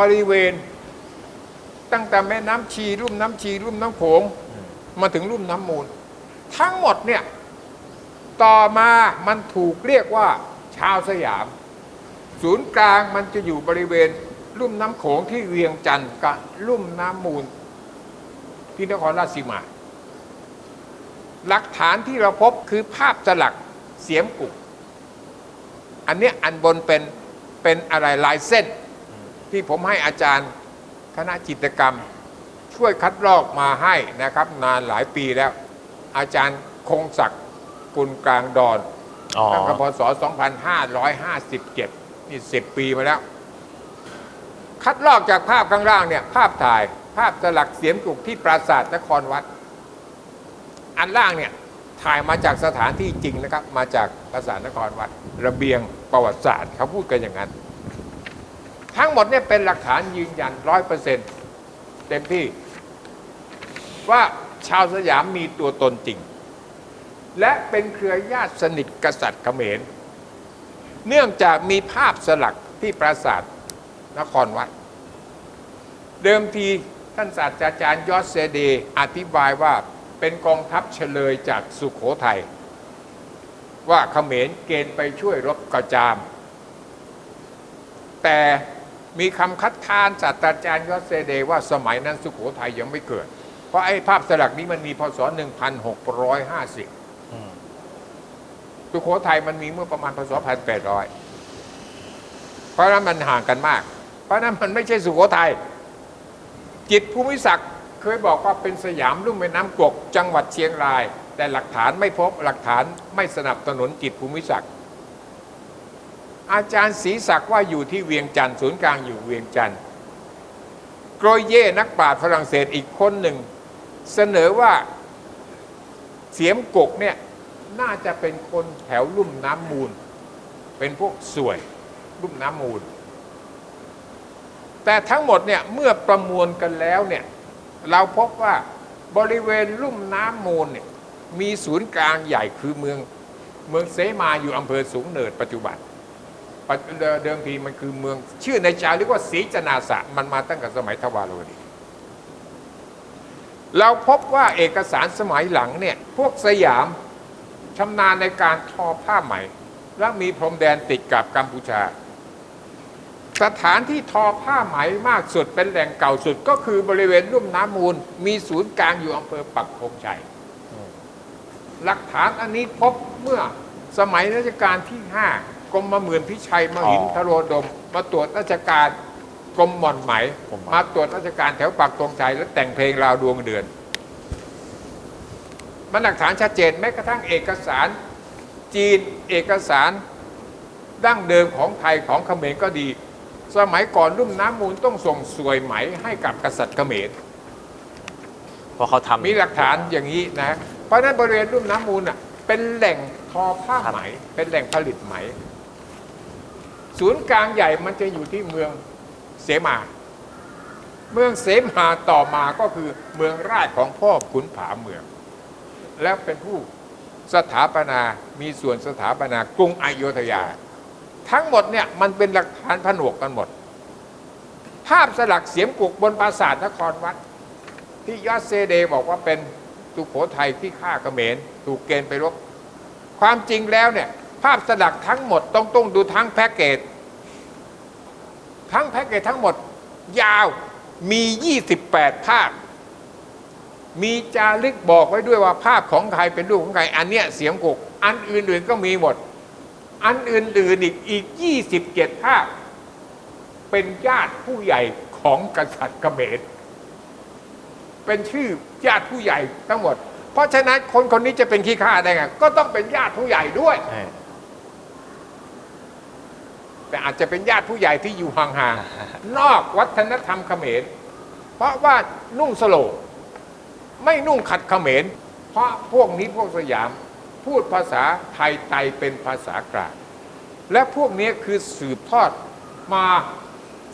บริเวณ ตั้งแต่แม่น้ำชีลุ่มน้ำชีลุ่มน้ำโขงมาถึงลุ่มน้ำมูล ทั้งหมดเนี่ยต่อมามันถูกเรียกว่าชาวสยาม ศูนย์กลางมันจะอยู่บริเวณลุ่มน้ำโขงที่เวียงจันทร์กับลุ่มน้ำมูล ที่นครราชสีมา หลักฐานที่เราพบคือภาพสลักเสียมกุกอันนี้อันบนเป็นเป็นอะไรลายเส้น ที่ผมให้อาจารย์คณะจิตรกรรม ช่วยคัดลอกมาให้นะครับ นานหลายปีแล้ว อาจารย์คงศักดิ์กุลกลางดอนอ๋อตั้งแต่พศ 2557 นี่ 10 ปีมาแล้ว คัดลอกจากภาพข้างล่างเนี่ย ภาพถ่ายภาพสลักเสียมกุกที่ปราสาทนครวัด อันล่างเนี่ยถ่ายมาจากสถานที่จริงนะครับ มาจากปราสาทนครวัด ระเบียงประวัติศาสตร์เขาพูดกันอย่างนั้น ทั้งหมดเนี่ยเป็นหลักฐานยืนยันร้อยเปอร์เซ็นต์เต็มที่ ว่าชาวสยามมีตัวตนจริง และเป็นเครือญาติสนิทกษัตริย์เขมร เนื่องจากมีภาพสลักที่ปราสาทนครวัด เดิมทีท่านศาสตราจารย์ยอดเซเดอธิบายว่าเป็นกองทัพเฉลยจากสุขโขทัยว่าเขมรเกณฑ์ไปช่วยรบกระจาม แต่ มีคำคัดค้านศาสตราจารย์ยอดเซเดว่าสมัยนั้นสุขโขทัยยังไม่เกิด เพราะไอ้ภาพสลักนี้มันมีพศ 1650 สุโขทัยมันมีเมื่อประมาณพศ 1800 เพราะนั้นมันห่างกันมาก เพราะนั้นมันไม่ใช่สุโขทัยจิตภูมิศักดิ์เคยบอกว่าเป็นสยามลุ่มแม่น้ำกกจังหวัดเชียงราย แต่หลักฐานไม่พบหลักฐานไม่สนับสนุนจิตภูมิศักดิ์ อาจารย์ศรีศักดิ์ว่าอยู่ที่เวียงจันทร์ศูนย์กลางอยู่เวียงจันทร์โกรเย่นักปราชญ์ฝรั่งเศสอีกคนหนึ่ง เสนอว่าเสียมกกเนี่ยน่าจะเป็นคนแถวลุ่มน้ำมูล เป็นพวกสวยลุ่มน้ำมูล แต่ทั้งหมดเนี่ยเมื่อประมวลกันแล้วเนี่ยเราพบว่าบริเวณลุ่มน้ำมูลเนี่ยมีศูนย์กลางใหญ่คือเมืองเมืองเสมาอยู่อำเภอสูงเนินปัจจุบัน เดิมทีมันคือเมือง ชื่อในจารึกว่าศรีจนาสะมันมาตั้งแต่สมัยทวารวดี เราพบว่าเอกสารสมัยหลังเนี่ยพวกสยามชำนาญในการทอผ้าไหม และมีพรมแดนติดกับกัมพูชา สถานที่ทอผ้าไหมมากสุดเป็นแหล่งเก่าสุดก็คือบริเวณลุ่มน้ำมูล มีศูนย์กลางอยู่อำเภอปักธงชัยหลักฐานอันนี้พบเมื่อสมัยรัชกาลที่5 กรมมาหมื่นพิชัยมหินทโรดม มาตรวจราชการกรมหม่อนไหม กรมหม่อน มาตรวจราชการแถวปักธงชัยและแต่งเพลงราวดวงเดือน มันหลักฐานชัดเจนแม้กระทั่งเอกสารจีนเอกสารดั้งเดิมของไทยของเขมรก็ดี สมัยก่อนรุ่มน้ำมูลต้องส่งสวยไหมให้กับกษัตริย์เขมร เพราะเขาทำ มีหลักฐานอย่างนี้นะ เพราะฉะนั้นบริเวณรุ่มน้ำมูลอะเป็นแหล่งทอผ้าไหม เป็นแหล่งผลิตไหม ศูนย์กลางใหญ่มันจะอยู่ที่เมืองเสมา เมืองเสมาต่อมาก็คือเมืองราชของพ่อขุนผาเมือง แล้วเป็นผู้สถาปนามีส่วนสถาปนากรุงอโยธยา ทั้งหมดเนี่ยมันเป็นหลักฐานผนวกกันหมด ภาพสลักเสียมกุกบนปราสาทนครวัด ที่ยอดเซเดบอกว่าเป็นสุโขทัยที่ฆ่าเขมรถูกเกณฑ์ไปรบความจริงแล้วเนี่ย ภาพสลักทั้งหมดต้องต้องดูทั้งแพ็กเกจทั้งแพ็กเกจทั้งหมด ยาวมี 28 ภาพ มีจารึกบอกไว้ด้วยว่าภาพของใครเป็นรูปของใคร อันเนี้ยเสียงกุก อันอื่นๆก็มีหมด อันอื่นๆอีกอีก 27 ภาพ เป็นญาติผู้ใหญ่ของกษัตริย์เขมรเป็นชื่อญาติผู้ใหญ่ทั้งหมด เพราะฉะนั้นคนคนนี้จะเป็นขี้ข้าได้ไงก็ต้องเป็นญาติผู้ใหญ่ด้วย แต่อาจจะเป็นญาติผู้ใหญ่ที่อยู่ห่างๆ นอกวัฒนธรรมเขมร เพราะว่านุ่งสโลงไม่นุ่งขัดเขมร เพราะพวกนี้พวกสยาม พูดภาษาไทยไตเป็นภาษากลาง และพวกนี้คือสืบทอดมา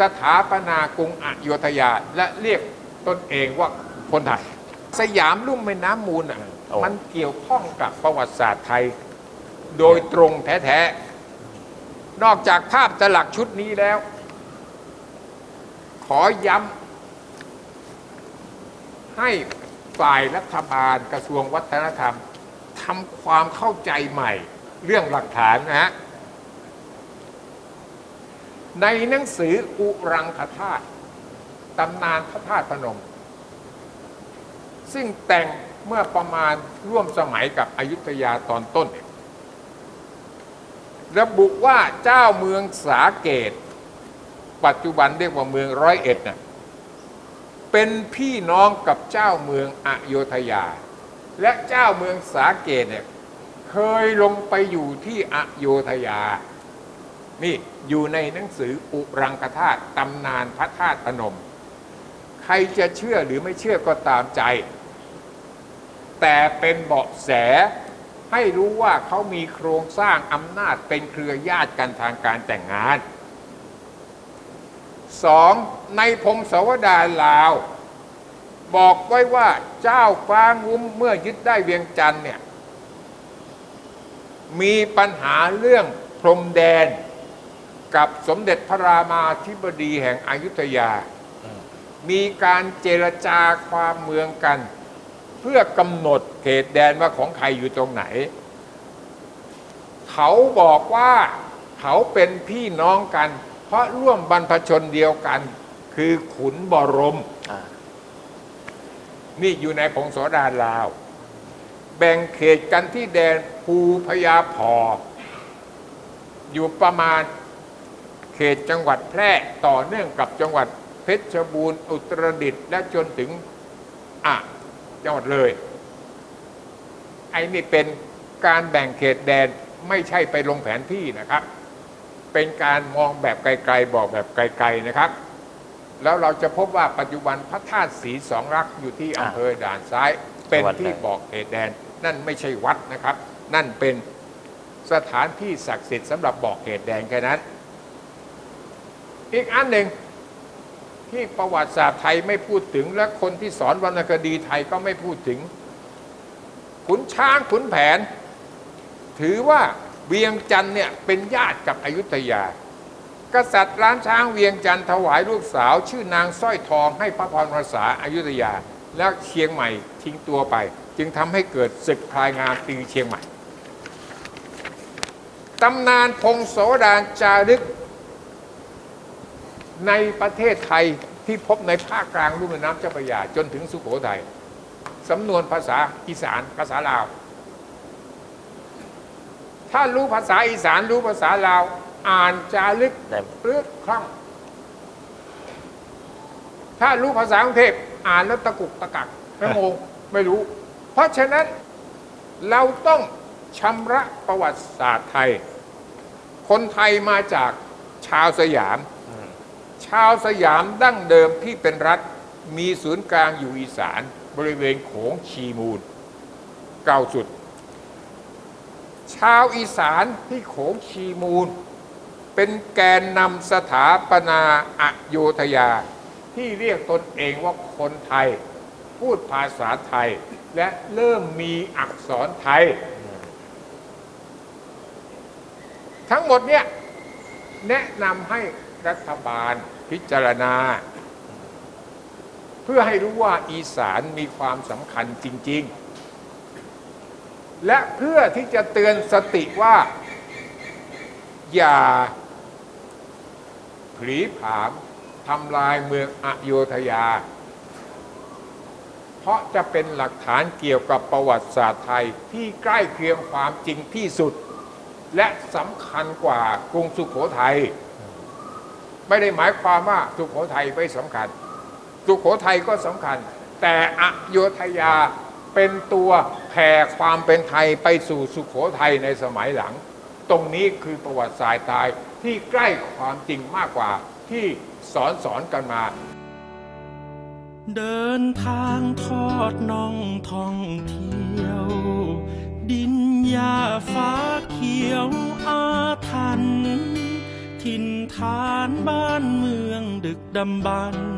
สถาปนากรุงอโยธยา และเรียกตนเองว่าคนไทย สยามลุ่มแม่น้ำมูลน่ะมันเกี่ยวข้องกับประวัติศาสตร์ไทย โดยตรงแท้ๆ นอกจากภาพสลักชุดนี้แล้ว ขอย้ำให้ฝ่ายรัฐบาลกระทรวงวัฒนธรรมทำความเข้าใจใหม่ เรื่องหลักฐานนะฮะในหนังสืออุรังคธาตุตำนานพระธาตุพนม ซึ่งแต่งเมื่อประมาณร่วมสมัยกับอยุธยาตอนต้นเนี่ย ระบุว่าเจ้าเมืองสาเกต ปัจจุบันเรียกว่าเมืองร้อยเอ็ดน่ะเป็นพี่น้องกับเจ้าเมืองอโยธยา และเจ้าเมืองสาเกตเนี่ยเคยลงไปอยู่ที่อโยธยา นี่อยู่ในหนังสืออุรังคธาตุตำนานพระธาตุพนม ใครจะเชื่อหรือไม่เชื่อก็ตามใจ แต่เป็นเบาะแส ให้รู้ว่าเขามีโครงสร้างอำนาจเป็นเครือญาติกันทางการแต่งงานสองในพงศาวดาลาว บอกไว้ว่าเจ้าฟ้างุ้มเมื่อยึดได้เวียงจันทร์เนี่ยมีปัญหาเรื่องพรมแดนกับสมเด็จพระรามาธิบดีแห่งอายุทยา มีการเจรจาความเมืองกัน เพื่อกำหนดเขตแดนว่าของใครอยู่ตรงไหน เขาบอกว่าเขาเป็นพี่น้องกัน เพราะร่วมบรรพชนเดียวกัน คือขุนบรมอ่านี่อยู่ในพงศาวดารลาว แบ่งเขตกันที่แดนภูพญาพอ อยู่ประมาณเขตจังหวัดแพร่ต่อเนื่องกับจังหวัดเพชรบูรณ์อุตรดิตถ์และจนถึงอะ จังหวัดเลย ไอ้นี่เป็นการแบ่งเขตแดนไม่ใช่ไปลงแผนที่นะครับ เป็นการมองแบบไกลๆ บอกแบบไกลๆนะครับ แล้วเราจะพบว่าปัจจุบันพระธาตุสีสองรักอยู่ที่อำเภอด่านซ้าย เป็นที่บอกเขตแดน นั่นไม่ใช่วัดนะครับ นั่นเป็นสถานที่ศักดิ์สิทธิ์สำหรับบอกเขตแดนแค่นั้น อีกอันหนึ่ง ที่ประวัติศาสตร์ไทยไม่พูดถึง และคนที่สอนวรรณคดีไทยก็ไม่พูดถึง ขุนช้างขุนแผน ถือว่าเวียงจันทร์เนี่ยเป็นญาติกับอยุธยา กษัตริย์ล้านช้างเวียงจันทร์ถวายลูกสาว ชื่อนางสร้อยทองให้พระพรภาษาอายุทยา แล้วเชียงใหม่ทิ้งตัวไป จึงทำให้เกิดศึกพลายงามตีเชียงใหม่ตำนานพงศาวดารจารึก ในประเทศไทยที่พบในภาคกลางลุ่มน้ำเจ้าพระยาจนถึงสุโขทัยสำนวนภาษาอีสานภาษาลาว ถ้ารู้ภาษาอีสานรู้ภาษาลาว อ่านจารึกเลือดคล่อง ถ้ารู้ภาษากรุงเทพอ่านแล้วตะกุกตะกักไม่งงไม่รู้ เพราะฉะนั้นเราต้องชำระประวัติศาสตร์ไทย คนไทยมาจากชาวสยาม ชาวสยามดั้งเดิมที่เป็นรัฐมีศูนย์กลางอยู่อีสานบริเวณโขงชีมูล เก่าสุด ชาวอีสานที่โขงชีมูล เป็นแกนนำสถาปนาอโยธยา ที่เรียกตนเองว่าคนไทย พูดภาษาไทย และเริ่มมีอักษรไทย ทั้งหมดเนี่ยแนะนำให้ รัฐบาลพิจารณา เพื่อให้รู้ว่าอีสานมีความสำคัญจริง ๆ และเพื่อที่จะเตือนสติว่า อย่าผีผามทำลายเมืองอโยธยา เพราะจะเป็นหลักฐานเกี่ยวกับประวัติศาสตร์ไทยที่ใกล้เคียงความจริงที่สุด และสำคัญกว่ากรุงสุขโขทัย ไม่ได้หมายความว่าสุขโขทัยไม่สำคัญ สุขโขทัยก็สำคัญ แต่อโยธยาเป็นตัวแผ่ความเป็นไทยไปสู่สุขโขทัยในสมัยหลัง ตรงนี้คือประวัติศาสตร์ไทยที่ใกล้ความจริงมากกว่าที่สอนสอนกันมา เดินทางทอดน่องท่องเที่ยว ดินหญ้าฟ้าเขียวอาทัน ถิ่นฐานบ้านเมืองดึกดำบรรพ์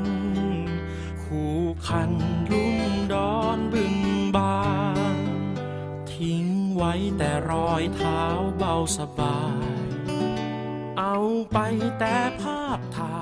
คู่คันลุ่มดอนบึงบานทิ้งไว้แต่รอยเท้าเบาสบาย เอาไปแต่ภาพถ่าย